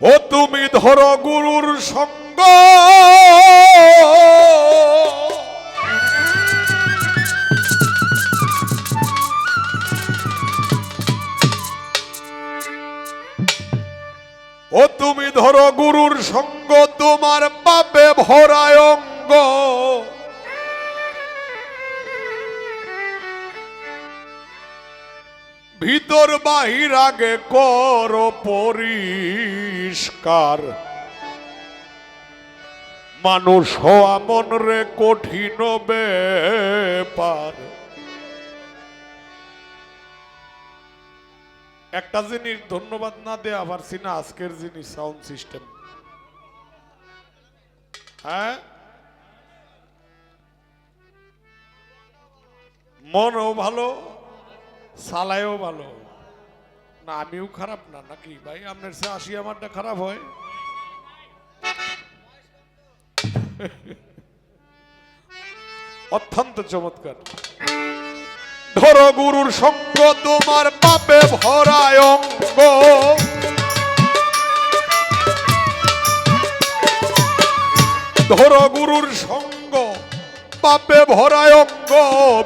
ও তুমি ধর গুরুর সঙ্গ। ও তুমি ধর গুরুর সঙ্গ তোমার পাপে ভরায় অঙ্গ ভিতর বাহির আগে কর পরিষ্কার। মানুষ হওয়া মন রে কঠিন ব্যাপার। একটা জিনিস ধন্যবাদ না দেয়া পারছি না, আজকের জিনিস সাউন্ড সিস্টেম হ্যাঁ? মনও ভালো সালায়ও ভালো। না, আমিও খারাপ না, নাকি? ভাই, আপনার সে আসি আমারটা খারাপ হয়। অত্যন্ত চমৎকার। ধর গুরুর সঙ্গ, তোমার পাপে ভরায় অঙ্গ। ধর গুরুর সঙ্গ পাপে ভরায় অঙ্গ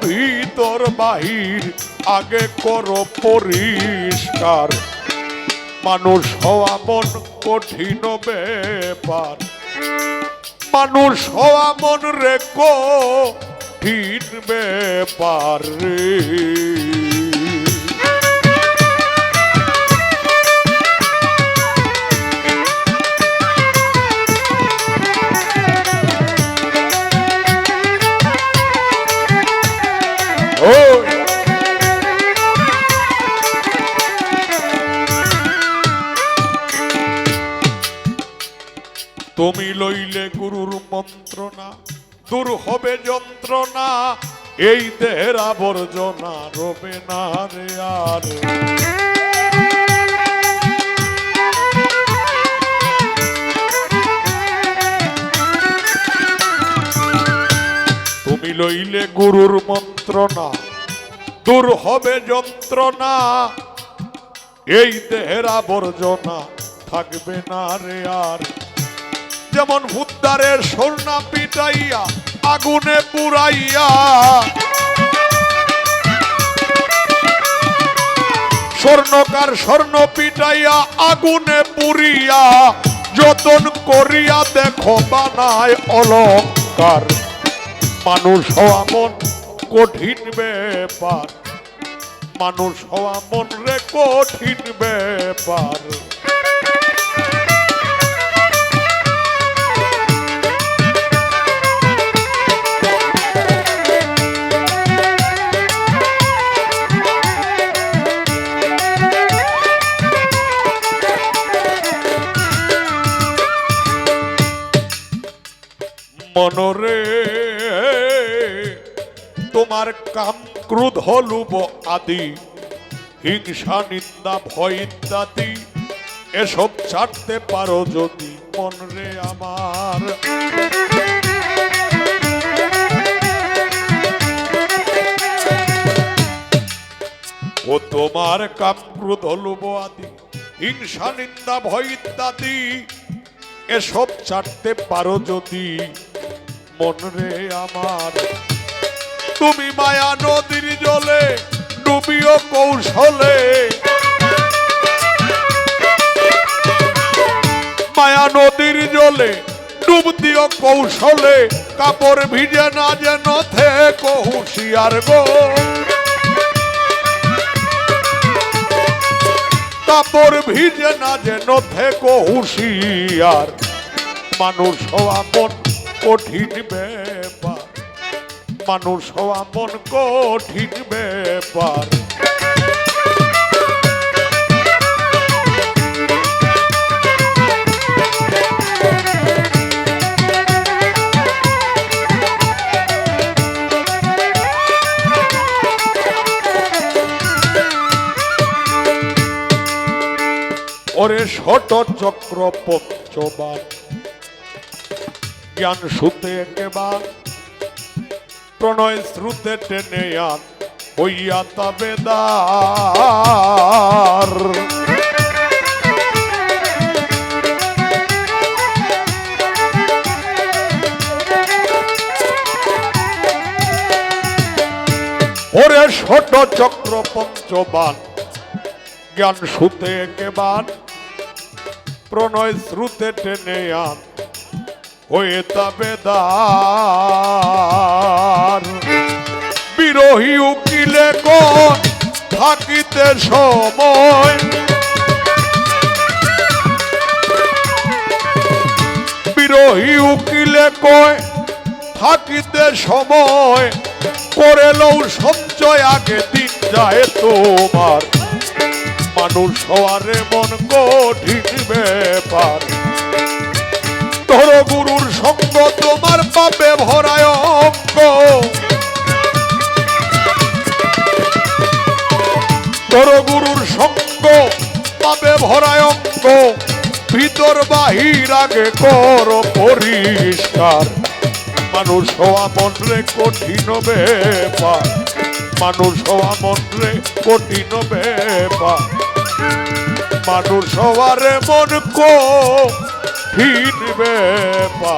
ভিতর বাহির। আগে করো পরিষ্কার। মানুষ হওয়া মন কঠিন ব্যাপার। মানুষ হওয়া মন রে কঠিন ব্যাপার রে। তুমি লইলে গুরুর মন্ত্রণা, দূর হবে যন্ত্রণা, এই দেহের আবর্জনা রবে না রে আর। তুমি লইলে গুরুর মন্ত্রণা, দূর হবে যন্ত্রণা, এই দেহের আবর্জনা থাকবে না রে আর। যেমন ভুদ্দারের স্বর্ণা পিটাইয়া, আগুনে পুরাইয়া স্বর্ণকার স্বর্ণ পিটাইয়া, আগুনে পুরিয়া যতন করিয়া দেখো বানায় অলঙ্কার। মানুষ হওয়া মন কঠিন ব্যাপার। মানুষ হওয়া মন রে কঠিন ব্যাপার। মনরে তোমার কাম ক্রোধ হলুব আদি, হিংসা, নিন্দা, ভয় ইত্যাদি, এসব ছাড়তে পারো যদি মনরে আমার। ও তোমার কাম ক্রোধ আদি, হিংসা, নিন্দা, ভয় ইত্যাদি, এসব ছাড়তে পারো যদি মনরে আমার। তুমি মায়া নদীর জলে, ডুবিও কৌশলে। মায়া নদীর জলে, ডুব দিও কৌশলে। কাপড় ভিজে না যেন থেকো হুঁশিয়ার গো। কাপড় ভিজে না যেন থেকো হুঁশিয়ার। মানুষ হওয়া মন কঠিন ব্যাপার। মানুষ হওয়া মন কঠিন ব্যাপার। ওরে ষট চক্র পঞ্চবার। জ্ঞান শুদ্ধে কেবার প্রণয় শ্রুতে টেনে আন, হইয়া তবে ওরে ছোট চক্র পঞ্চবান, জ্ঞান শুতে একেবান প্রণয় শ্রুতে টেনে আন হয়ে তবেদার বিরোহী উকিলে থাকিতে সময়। বিরোহী উকিলে কয় থাকিতে সময়। করে লও সঞ্চয়, আগে দিন যায় তোমার। মানুষ হওয়ারে মন কঠিন ব্যাপার। ধরো গুরুর সঙ্গ তোমার পাবে ভরায় অঙ্গ। ধরো গুরুর সঙ্গ পাবে ভরায় অঙ্গ। ভিতর বাহির আগে কর পরিষ্কার। মানুষ হওয়া মন রে কঠিন ব্যাপার। মানুষ হওয়া মন রে কঠিন ব্যাপার। মানুষ হওয়ারে মন ফিরবে পা।